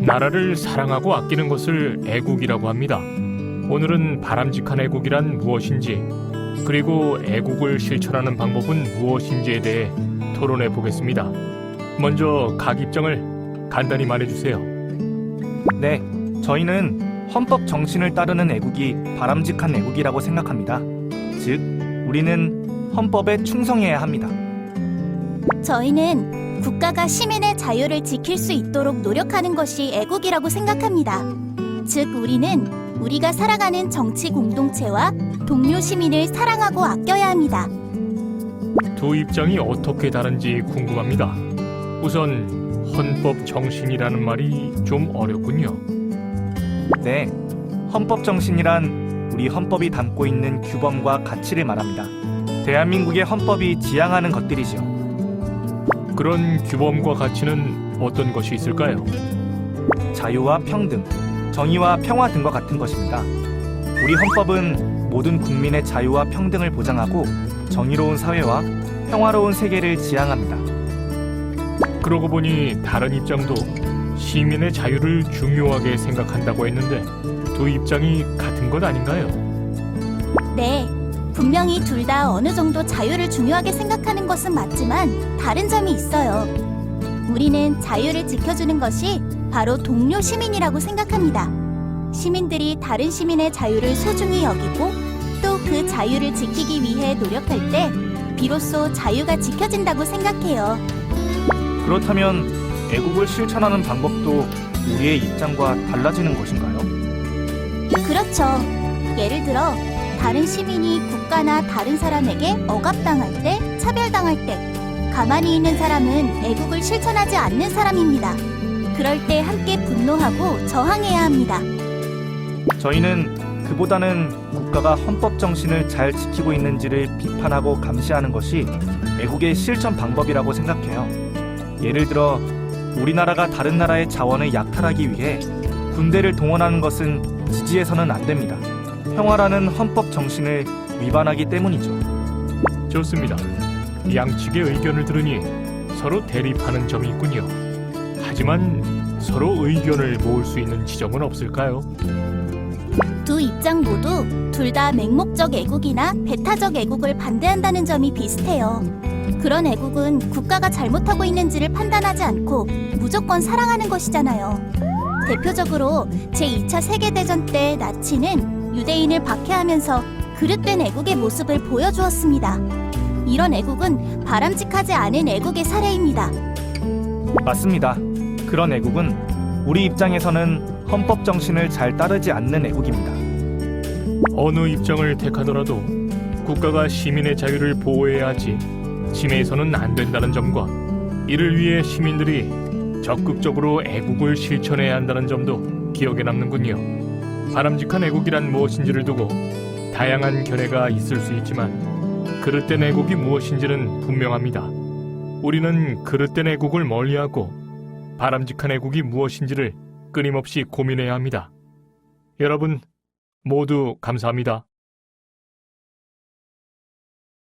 나라를 사랑하고 아끼는 것을 애국이라고 합니다. 오늘은 바람직한 애국이란 무엇인지, 그리고 애국을 실천하는 방법은 무엇인지에 대해 토론해 보겠습니다. 먼저 각 입장을 간단히 말해주세요. 네, 저희는 헌법 정신을 따르는 애국이 바람직한 애국이라고 생각합니다. 즉, 우리는 헌법에 충성해야 합니다. 저희는 국가가 시민의 자유를 지킬 수 있도록 노력하는 것이 애국이라고 생각합니다. 즉, 우리는 우리가 살아가는 정치 공동체와 동료 시민을 사랑하고 아껴야 합니다. 두 입장이 어떻게 다른지 궁금합니다. 우선 헌법 정신이라는 말이 좀 어렵군요. 네, 헌법 정신이란 우리 헌법이 담고 있는 규범과 가치를 말합니다. 대한민국의 헌법이 지향하는 것들이죠. 그런 규범과 가치는 어떤 것이 있을까요? 자유와 평등, 정의와 평화 등과 같은 것입니다. 우리 헌법은 모든 국민의 자유와 평등을 보장하고 정의로운 사회와 평화로운 세계를 지향합니다. 그러고 보니 다른 입장도 시민의 자유를 중요하게 생각한다고 했는데 두 입장이 같은 것 아닌가요? 네, 분명히 둘 다 어느 정도 자유를 중요하게 생각하는 것은 맞지만 다른 점이 있어요. 우리는 자유를 지켜주는 것이 바로 동료 시민이라고 생각합니다. 시민들이 다른 시민의 자유를 소중히 여기고 또 그 자유를 지키기 위해 노력할 때 비로소 자유가 지켜진다고 생각해요. 그렇다면 애국을 실천하는 방법도 우리의 입장과 달라지는 것인가요? 그렇죠. 예를 들어 다른 시민이 국가나 다른 사람에게 억압당할 때, 차별당할 때 가만히 있는 사람은 애국을 실천하지 않는 사람입니다. 그럴 때 함께 분노하고 저항해야 합니다. 저희는 그보다는 국가가 헌법 정신을 잘 지키고 있는지를 비판하고 감시하는 것이 애국의 실천 방법이라고 생각해요. 예를 들어 우리나라가 다른 나라의 자원을 약탈하기 위해 군대를 동원하는 것은 지지해서는 안 됩니다. 평화라는 헌법 정신을 위반하기 때문이죠. 좋습니다. 양측의 의견을 들으니 서로 대립하는 점이 있군요. 하지만 서로 의견을 모을 수 있는 지점은 없을까요? 두 입장 모두 둘 다 맹목적 애국이나 배타적 애국을 반대한다는 점이 비슷해요. 그런 애국은 국가가 잘못하고 있는지를 판단하지 않고 무조건 사랑하는 것이잖아요. 대표적으로 제2차 세계대전 때 나치는 유대인을 박해하면서 그릇된 애국의 모습을 보여주었습니다. 이런 애국은 바람직하지 않은 애국의 사례입니다. 맞습니다. 그런 애국은 우리 입장에서는 헌법 정신을 잘 따르지 않는 애국입니다. 어느 입장을 택하더라도 국가가 시민의 자유를 보호해야 하지 침해해서는 안 된다는 점과 이를 위해 시민들이 적극적으로 애국을 실천해야 한다는 점도 기억에 남는군요. 바람직한 애국이란 무엇인지를 두고 다양한 견해가 있을 수 있지만 그릇된 애국이 무엇인지는 분명합니다. 우리는 그릇된 애국을 멀리하고 바람직한 애국이 무엇인지를 끊임없이 고민해야 합니다. 여러분 모두 감사합니다.